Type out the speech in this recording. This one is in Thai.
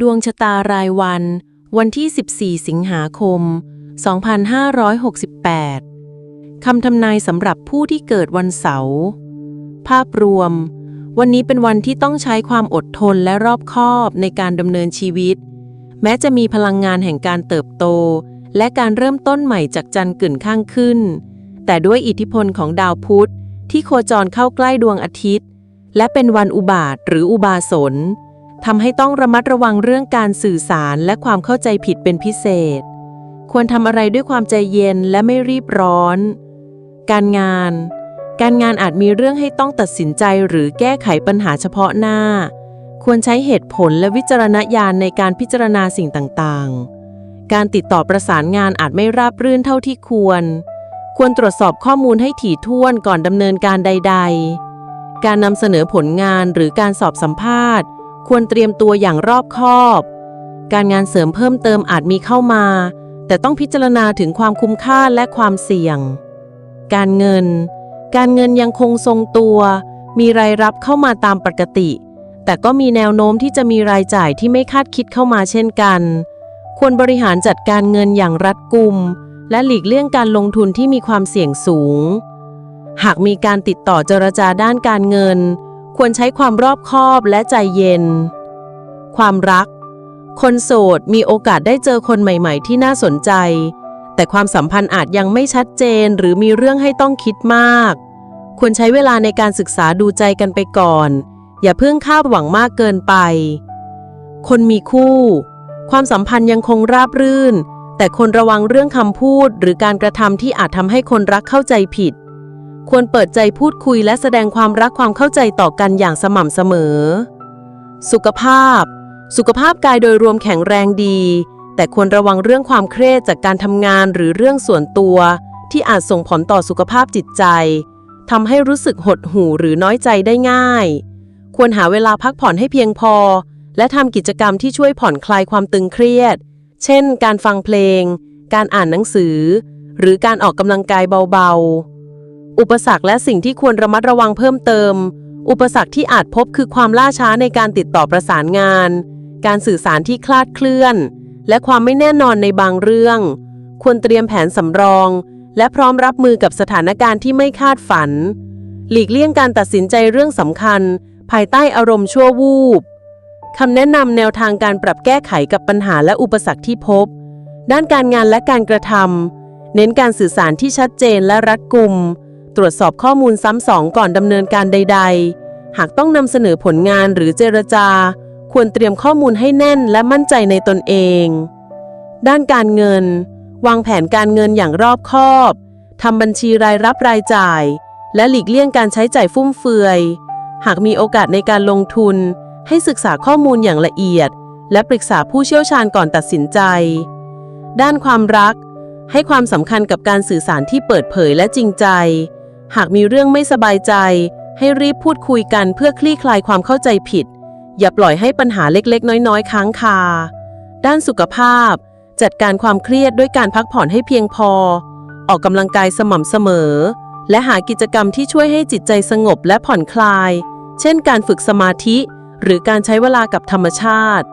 ดวงชะตารายวัน วันที่ 14 สิงหาคม 2568 คำทำนายสำหรับผู้ที่เกิดวันเสาร์ ภาพรวม วันนี้เป็นวันที่ต้องใช้ความอดทนและรอบคอบในการดำเนินชีวิต แม้จะมีพลังงานแห่งการเติบโต และการเริ่มต้นใหม่จากจันทร์กึ่นข้างขึ้น แต่ด้วยอิทธิพลของดาวพุธที่โคจรเข้าใกล้ดวงอาทิตย์ และเป็นวันอุบาทหรืออุบาสน ทำให้ต้องระมัดระวังเรื่องการสื่อสารและความเข้าใจผิดเป็นพิเศษ ควรทำอะไรด้วยความใจเย็นและไม่รีบร้อน การงาน การงานอาจมีเรื่องให้ต้องตัดสินใจหรือแก้ไขปัญหาเฉพาะหน้า ควรใช้เหตุผลและวิจารณญาณในการพิจารณาสิ่งต่างๆ การติดต่อประสานงานอาจไม่ราบรื่นเท่าที่ควร ควรตรวจสอบข้อมูลให้ถี่ถ้วนก่อนดำเนินการใด ๆ การนำเสนอผลงานหรือการสอบสัมภาษณ์ ควรเตรียมตัวอย่างรอบคอบ การงานเสริมเพิ่มเติมอาจมีเข้ามา แต่ต้องพิจารณาถึงความคุ้มค่าและความเสี่ยง การเงิน การเงินยังคงทรงตัว มีรายรับเข้ามาตามปกติ แต่ก็มีแนวโน้มที่จะมีรายจ่ายที่ไม่คาดคิดเข้ามาเช่นกัน ควรบริหารจัดการเงินอย่างรัดกุม และหลีกเลี่ยงการลงทุนที่มีความเสี่ยงสูง หากมีการติดต่อเจรจาด้านการเงิน ควรใช้ความรอบคอบและใจเย็น ความรัก คนโสดมีโอกาสได้เจอคนใหม่ ๆ ที่น่าสนใจ แต่ความสัมพันธ์อาจยังไม่ชัดเจนหรือมีเรื่องให้ต้องคิดมาก ควรใช้เวลาในการศึกษาดูใจกันไปก่อน อย่าเพิ่งคาดหวังมากเกินไป คนมีคู่ ความสัมพันธ์ยังคงราบรื่น แต่คนระวังเรื่องคำพูดหรือการกระทำที่อาจทำให้คนรักเข้าใจผิด ควรเปิดใจพูดคุยและแสดงความรักความเข้าใจต่อกันอย่างสม่ำเสมอ สุขภาพ สุขภาพกายโดยรวมแข็งแรงดี แต่ควรระวังเรื่องความเครียดจากการทำงานหรือเรื่องส่วนตัว ที่อาจส่งผลต่อสุขภาพจิตใจทำให้รู้สึกหดหู่หรือน้อยใจได้ง่าย ควรหาเวลาพักผ่อนให้เพียงพอ และทำกิจกรรมที่ช่วยผ่อนคลายความตึงเครียด เช่น การฟังเพลง การอ่านหนังสือ หรือการออกกำลังกายเบาๆ อุปสรรคและสิ่งที่ควรระมัดระวังเพิ่มเติม อุปสรรคที่อาจพบคือความล่าช้าในการติดต่อประสานงาน การสื่อสารที่คลาดเคลื่อน และความไม่แน่นอนในบางเรื่อง ควรเตรียมแผนสำรอง และพร้อมรับมือกับสถานการณ์ที่ไม่คาดฝัน หลีกเลี่ยงการตัดสินใจเรื่องสำคัญ ภายใต้อารมณ์ชั่ววูบคำแนะนำแนวทางการปรับแก้ไขกับปัญหาและอุปสรรคที่พบ ด้านการงานและการกระทำเน้นการสื่อสารที่ชัดเจนและรัดกุม ตรวจสอบข้อมูลซ้ำสองก่อนดำเนินการใด ๆ หากต้องนำเสนอผลงานหรือเจรจา ควรเตรียมข้อมูลให้แน่นและมั่นใจในตนเอง ด้านการเงิน วางแผนการเงินอย่างรอบคอบทำบัญชีรายรับรายจ่าย และหลีกเลี่ยงการใช้จ่ายฟุ่มเฟือย หากมีโอกาสในการลงทุน ให้ศึกษาข้อมูลอย่างละเอียด และปรึกษาผู้เชี่ยวชาญก่อนตัดสินใจ ด้านความรัก ให้ความสำคัญกับการสื่อสารที่เปิดเผยและจริงใจ หากมีเรื่องไม่สบายใจ ให้รีบพูดคุยกันเพื่อคลี่คลายความเข้าใจผิด อย่าปล่อยให้ปัญหาเล็กๆ น้อยๆ ค้างคา ด้านสุขภาพ จัดการความเครียดด้วยการพักผ่อนให้เพียงพอ ออกกำลังกายสม่ำเสมอ และหากิจกรรมที่ช่วยให้จิตใจสงบและผ่อนคลาย เช่น การฝึกสมาธิ หรือการใช้เวลากับธรรมชาติ